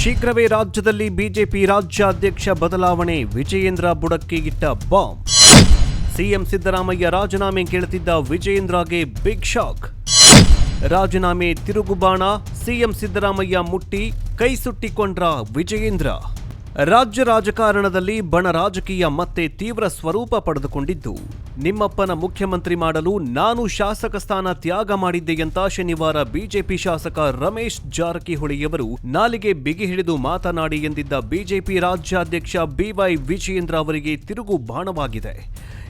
ಶೀಘ್ರವೇ ರಾಜ್ಯದಲ್ಲಿ ಬಿಜೆಪಿ ರಾಜ್ಯಾಧ್ಯಕ್ಷ ಬದಲಾವಣೆ, ವಿಜಯೇಂದ್ರ ಬುಡಕ್ಕೆ ಇಟ್ಟ ಬಾಂಬ್. ಸಿಎಂ ಸಿದ್ದರಾಮಯ್ಯ ರಾಜೀನಾಮೆ ಕೇಳುತ್ತಿದ್ದ ವಿಜಯೇಂದ್ರಗೆ ಬಿಗ್ ಶಾಕ್. ರಾಜೀನಾಮೆ ತಿರುಗುಬಾಣ, ಸಿಎಂ ಸಿದ್ದರಾಮಯ್ಯ ಮುಟ್ಟಿ, ಕೈ ಸುಟ್ಟಿಕೊಂಡ್ರ ವಿಜಯೇಂದ್ರ. ರಾಜ್ಯ ರಾಜಕಾರಣದಲ್ಲಿ ಬಣ ರಾಜಕೀಯ ಮತ್ತೆ ತೀವ್ರ ಸ್ವರೂಪ ಪಡೆದುಕೊಂಡಿದ್ದು, ನಿಮ್ಮಪ್ಪನ ಮುಖ್ಯಮಂತ್ರಿ ಮಾಡಲು ನಾನು ಶಾಸಕ ಸ್ಥಾನ ತ್ಯಾಗ ಮಾಡಿದ್ದೆ ಅಂತ ಶನಿವಾರ ಬಿಜೆಪಿ ಶಾಸಕ ರಮೇಶ್ ಜಾರಕಿಹೊಳಿಯವರು ನಾಲಿಗೆ ಬಿಗಿ ಹಿಡಿದು ಮಾತನಾಡಿ ಎಂದಿದ್ದ ಬಿಜೆಪಿ ರಾಜ್ಯಾಧ್ಯಕ್ಷ ಬಿವೈ ವಿಜಯೇಂದ್ರ ಅವರಿಗೆ ತಿರುಗು ಬಾಣವಾಗಿದೆ.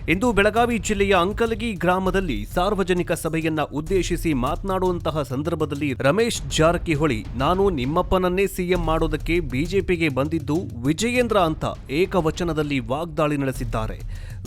ಇಂದು ಬೆಳಗಾವಿ ಜಿಲ್ಲೆಯ ಅಂಕಲಗಿ ಗ್ರಾಮದಲ್ಲಿ ಸಾರ್ವಜನಿಕ ಸಭೆಯನ್ನ ಉದ್ದೇಶಿಸಿ ಮಾತನಾಡುವಂತಹ ಸಂದರ್ಭದಲ್ಲಿ ರಮೇಶ್ ಜಾರಕಿಹೊಳಿ, ನಾನು ನಿಮ್ಮಪ್ಪನನ್ನೇ ಸಿಎಂ ಮಾಡೋದಕ್ಕೆ ಬಿಜೆಪಿಗೆ ಬಂದಿದ್ದು ವಿಜಯೇಂದ್ರ ಅಂತ ಏಕವಚನದಲ್ಲಿ ವಾಗ್ದಾಳಿ ನಡೆಸಿದ್ದಾರೆ.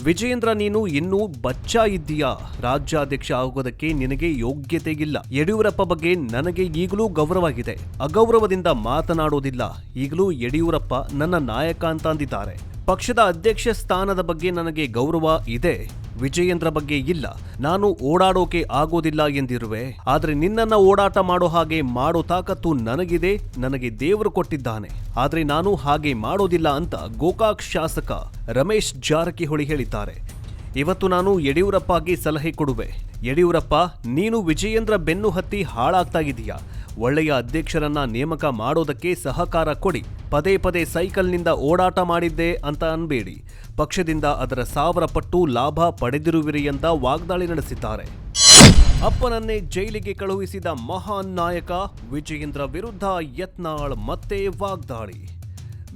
ವಿಜಯೇಂದ್ರ, ನೀನು ಇನ್ನೂ ಬಚ್ಚಾ ಇದ್ದೀಯಾ? ರಾಜ್ಯಾಧ್ಯಕ್ಷ ಆಗೋದಕ್ಕೆ ನಿನಗೆ ಯೋಗ್ಯತೆ ಇಲ್ಲ ಯಡಿಯೂರಪ್ಪ ಬಗ್ಗೆ ನನಗೆ ಈಗಲೂ ಗೌರವವಾಗಿದೆ. ಅಗೌರವದಿಂದ ಮಾತನಾಡೋದಿಲ್ಲ. ಈಗಲೂ ಯಡಿಯೂರಪ್ಪ ನನ್ನ ನಾಯಕ ಅಂತ ಅಂದಿದ್ದಾರೆ ಪಕ್ಷದ ಅಧ್ಯಕ್ಷ ಸ್ಥಾನದ ಬಗ್ಗೆ ನನಗೆ ಗೌರವ ಇದೆ. ವಿಜಯೇಂದ್ರ ಬಗ್ಗೆ ಇಲ್ಲ. ನಾನು ಓಡಾಡೋಕೆ ಆಗೋದಿಲ್ಲ ಎಂದಿರುವೆ. ಆದರೆ ನಿನ್ನನ್ನ ಓಡಾಟ ಮಾಡೋ ಹಾಗೆ ಮಾಡೋ ತಾಕತ್ತು ನನಗಿದೆ. ನನಗೆ ದೇವರು ಕೊಟ್ಟಿದ್ದಾನೆ. ಆದರೆ ನಾನು ಹಾಗೆ ಮಾಡೋದಿಲ್ಲ ಅಂತ ಗೋಕಾಕ್ ಶಾಸಕ ರಮೇಶ್ ಜಾರಕಿಹೊಳಿ ಹೇಳಿದ್ದಾರೆ. ಇವತ್ತು ನಾನು ಯಡಿಯೂರಪ್ಪಗೆ ಸಲಹೆ ಕೊಡುವೆ. ಯಡಿಯೂರಪ್ಪ, ನೀನು ವಿಜಯೇಂದ್ರ ಬೆನ್ನು ಹತ್ತಿ ಹಾಳಾಗ್ತಾ ಇದೀಯಾ? ಒಳ್ಳೆಯ ಅಧ್ಯಕ್ಷರನ್ನ ನೇಮಕ ಮಾಡೋದಕ್ಕೆ ಸಹಕಾರ ಕೊಡಿ. ಪದೇ ಪದೇ ಸೈಕಲ್ನಿಂದ ಓಡಾಟ ಮಾಡಿದ್ದೆ ಅಂತ ಅನ್ಬೇಡಿ. ಪಕ್ಷದಿಂದ ಅದರ ಸಾವಿರ ಪಟ್ಟು ಲಾಭ ಪಡೆದಿರುವಿರಿ ಅಂತ ವಾಗ್ದಾಳಿ ನಡೆಸಿದ್ದಾರೆ. ಅಪ್ಪನನ್ನೇ ಜೈಲಿಗೆ ಕಳುಹಿಸಿದ ಮಹಾನ್ ನಾಯಕ ವಿಜಯೇಂದ್ರ ವಿರುದ್ಧ ಯತ್ನಾಳ್ ಮತ್ತೆ ವಾಗ್ದಾಳಿ.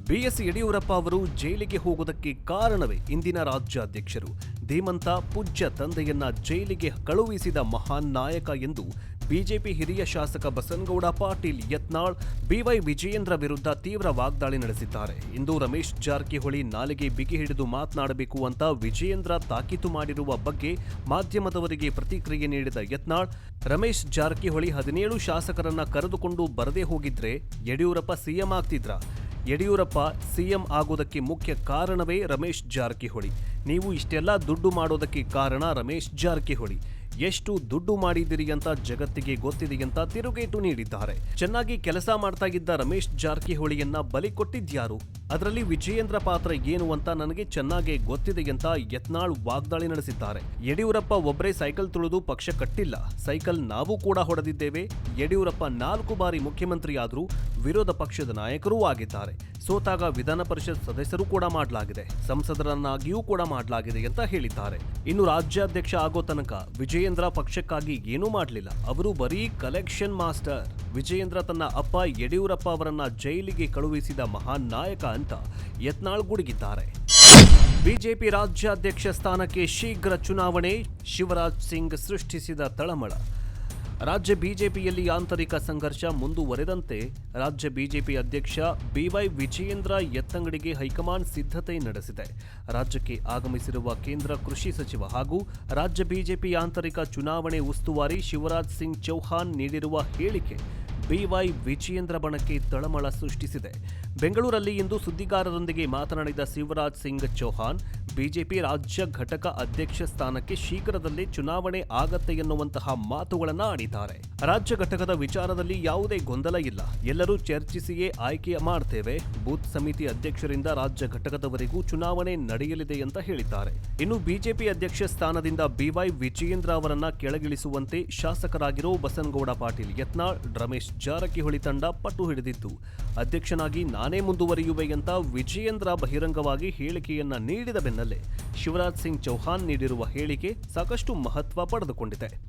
ಬಿಎಸ್ ಯಡಿಯೂರಪ್ಪ ಅವರು ಜೈಲಿಗೆ ಹೋಗುವುದಕ್ಕೆ ಕಾರಣವೇ ಇಂದಿನ ರಾಜ್ಯಾಧ್ಯಕ್ಷರು. ಧೀಮಂತ ಪೂಜ್ಯ ತಂದೆಯನ್ನ ಜೈಲಿಗೆ ಕಳುಹಿಸಿದ ಮಹಾನ್ ನಾಯಕ ಎಂದು ಬಿಜೆಪಿ ಹಿರಿಯ ಶಾಸಕ ಬಸನಗೌಡ ಪಾಟೀಲ್ ಯತ್ನಾಳ್, ಬಿವೈ ವಿಜಯೇಂದ್ರ ವಿರುದ್ಧ ತೀವ್ರ ವಾಗ್ದಾಳಿ ನಡೆಸಿದ್ದಾರೆ. ಇಂದು ರಮೇಶ್ ಜಾರಕಿಹೊಳಿ ನಾಲಿಗೆ ಬಿಗಿ ಹಿಡಿದು ಮಾತನಾಡಬೇಕು ಅಂತ ವಿಜಯೇಂದ್ರ ತಾಕೀತು ಮಾಡಿರುವ ಬಗ್ಗೆ ಮಾಧ್ಯಮದವರಿಗೆ ಪ್ರತಿಕ್ರಿಯೆ ನೀಡಿದ ಯತ್ನಾಳ್, ರಮೇಶ್ ಜಾರಕಿಹೊಳಿ ಹದಿನೇಳು ಶಾಸಕರನ್ನ ಕರೆದುಕೊಂಡು ಬರದೇ ಹೋಗಿದ್ರೆ ಯಡಿಯೂರಪ್ಪ ಸಿಎಂ ಆಗ್ತಿದ್ರ? ಯಡಿಯೂರಪ್ಪ ಸಿಎಂ ಆಗೋದಕ್ಕೆ ಮುಖ್ಯ ಕಾರಣವೇ ರಮೇಶ್ ಜಾರಕಿಹೊಳಿ. ನೀವು ಇಷ್ಟೆಲ್ಲ ದುಡ್ಡು ಮಾಡೋದಕ್ಕೆ ಕಾರಣ ರಮೇಶ್ ಜಾರಕಿಹೊಳಿ. ಎಷ್ಟು ದುಡ್ಡು ಮಾಡಿದಿರಿ ಅಂತ ಜಗತ್ತಿಗೆ ಗೊತ್ತಿದೆ ಅಂತ ತಿರುಗೇಟು ನೀಡಿದ್ದಾರೆ. ಚೆನ್ನಾಗಿ ಕೆಲಸ ಮಾಡ್ತಾ ಇದ್ದ ರಮೇಶ್ ಜಾರಕಿಹೊಳಿಯನ್ನ ಬಲಿ ಕೊಟ್ಟಿದ್ಯಾರು? ಅದರಲ್ಲಿ ವಿಜಯೇಂದ್ರ ಪಾತ್ರ ಏನು ಅಂತ ನನಗೆ ಚೆನ್ನಾಗಿ ಗೊತ್ತಿದೆ ಅಂತ ಯತ್ನಾಳ್ ವಾಗ್ದಾಳಿ ನಡೆಸಿದ್ದಾರೆ. ಯಡಿಯೂರಪ್ಪ ಒಬ್ಬರೇ ಸೈಕಲ್ ತುಳಿದು ಪಕ್ಷ ಕಟ್ಟಿಲ್ಲ. ಸೈಕಲ್ ನಾವು ಕೂಡ ಹೊಡೆದಿದ್ದೇವೆ. ಯಡಿಯೂರಪ್ಪ ನಾಲ್ಕು ಬಾರಿ ಮುಖ್ಯಮಂತ್ರಿಯಾದರೂ ವಿರೋಧ ಪಕ್ಷದ ನಾಯಕರೂ ಆಗಿದ್ದಾರೆ. ಸೋತಾಗ ವಿಧಾನ ಪರಿಷತ್ ಸದಸ್ಯರು ಕೂಡ ಮಾಡಲಾಗಿದೆ. ಸಂಸದರನ್ನಾಗಿಯೂ ಕೂಡ ಮಾಡಲಾಗಿದೆ ಅಂತ ಹೇಳಿದ್ದಾರೆ. ಇನ್ನು ರಾಜ್ಯಾಧ್ಯಕ್ಷ ಆಗೋ ತನಕ ವಿಜಯೇಂದ್ರ ಪಕ್ಷಕ್ಕಾಗಿ ಏನೂ ಮಾಡಲಿಲ್ಲ. ಅವರು ಬರೀ ಕಲೆಕ್ಷನ್ ಮಾಸ್ಟರ್. ವಿಜಯೇಂದ್ರ ತನ್ನ ಅಪ್ಪ ಯಡಿಯೂರಪ್ಪ ಅವರನ್ನ ಜೈಲಿಗೆ ಕಳುಹಿಸಿದ ಮಹಾನ್ ನಾಯಕ ಅಂತ ಯತ್ನಾಳ್ ಗುಡುಗಿದ್ದಾರೆ. ಬಿಜೆಪಿ ರಾಜ್ಯಾಧ್ಯಕ್ಷ ಸ್ಥಾನಕ್ಕೆ ಶೀಘ್ರ ಚುನಾವಣೆ, ಶಿವರಾಜ್ ಸಿಂಗ್ ಸೃಷ್ಟಿಸಿದ ತಳಮಳ. ರಾಜ್ಯ ಬಿಜೆಪಿಯಲ್ಲಿ ಆಂತರಿಕ ಸಂಘರ್ಷ ಮುಂದುವರೆದಂತೆ ರಾಜ್ಯ ಬಿಜೆಪಿ ಅಧ್ಯಕ್ಷ ಬಿವೈ ವಿಜಯೇಂದ್ರ ಎತ್ತಂಗಡಿಗೆ ಹೈಕಮಾಂಡ್ ಸಿದ್ಧತೆ ನಡೆಸಿದೆ. ರಾಜ್ಯಕ್ಕೆ ಆಗಮಿಸಿರುವ ಕೇಂದ್ರ ಕೃಷಿ ಸಚಿವ ಹಾಗೂ ರಾಜ್ಯ ಬಿಜೆಪಿ ಆಂತರಿಕ ಚುನಾವಣೆ ಉಸ್ತುವಾರಿ ಶಿವರಾಜ್ ಸಿಂಗ್ ಚೌಹಾನ್ ನೀಡಿರುವ ಹೇಳಿಕೆ ಬಿವೈ ವಿಜಯೇಂದ್ರ ಬಣಕ್ಕೆ ತಳಮಳ ಸೃಷ್ಟಿಸಿದೆ. ಬೆಂಗಳೂರಲ್ಲಿ ಇಂದು ಸುದ್ದಿಗಾರರೊಂದಿಗೆ ಮಾತನಾಡಿದ ಶಿವರಾಜ್ ಸಿಂಗ್ ಚೌಹಾಣ್ ಬಿಜೆಪಿ ರಾಜ್ಯ ಘಟಕ ಅಧ್ಯಕ್ಷ ಸ್ಥಾನಕ್ಕೆ ಶೀಘ್ರದಲ್ಲೇ ಚುನಾವಣೆ ಆಗತ್ತೆ ಎನ್ನುವಂತಹ ಮಾತುಗಳನ್ನ ಆಡಿದ್ದಾರೆ. ರಾಜ್ಯ ಘಟಕದ ವಿಚಾರದಲ್ಲಿ ಯಾವುದೇ ಗೊಂದಲ ಇಲ್ಲ. ಎಲ್ಲರೂ ಚರ್ಚಿಸಿಯೇ ಆಯ್ಕೆ ಮಾಡ್ತೇವೆ. ಬೂತ್ ಸಮಿತಿ ಅಧ್ಯಕ್ಷರಿಂದ ರಾಜ್ಯ ಘಟಕದವರೆಗೂ ಚುನಾವಣೆ ನಡೆಯಲಿದೆ ಅಂತ ಹೇಳಿದ್ದಾರೆ. ಇನ್ನು ಬಿಜೆಪಿ ಅಧ್ಯಕ್ಷ ಸ್ಥಾನದಿಂದ ಬಿವೈ ವಿಜಯೇಂದ್ರ ಅವರನ್ನ ಕೆಳಗಿಳಿಸುವಂತೆ ಶಾಸಕರಾಗಿರೋ ಬಸನಗೌಡ ಪಾಟೀಲ್, ಯತ್ನಾಳ್, ರಮೇಶ್ ಜಾರಕಿಹೊಳಿ ತಂಡ ಪಟ್ಟು ಹಿಡಿದಿತ್ತು. ಅಧ್ಯಕ್ಷನಾಗಿ ನಾನೇ ಮುಂದುವರಿಯುವೆ ಅಂತ ವಿಜಯೇಂದ್ರ ಬಹಿರಂಗವಾಗಿ ಹೇಳಿಕೆಯನ್ನ ನೀಡಿದ ಬೆನ್ನಲ್ಲೇ ಶಿವರಾಜ್ ಸಿಂಗ್ ಚೌಹಾನ್ ನೀಡಿರುವ ಹೇಳಿಕೆ ಸಾಕಷ್ಟು ಮಹತ್ವ ಪಡೆದುಕೊಂಡಿದೆ.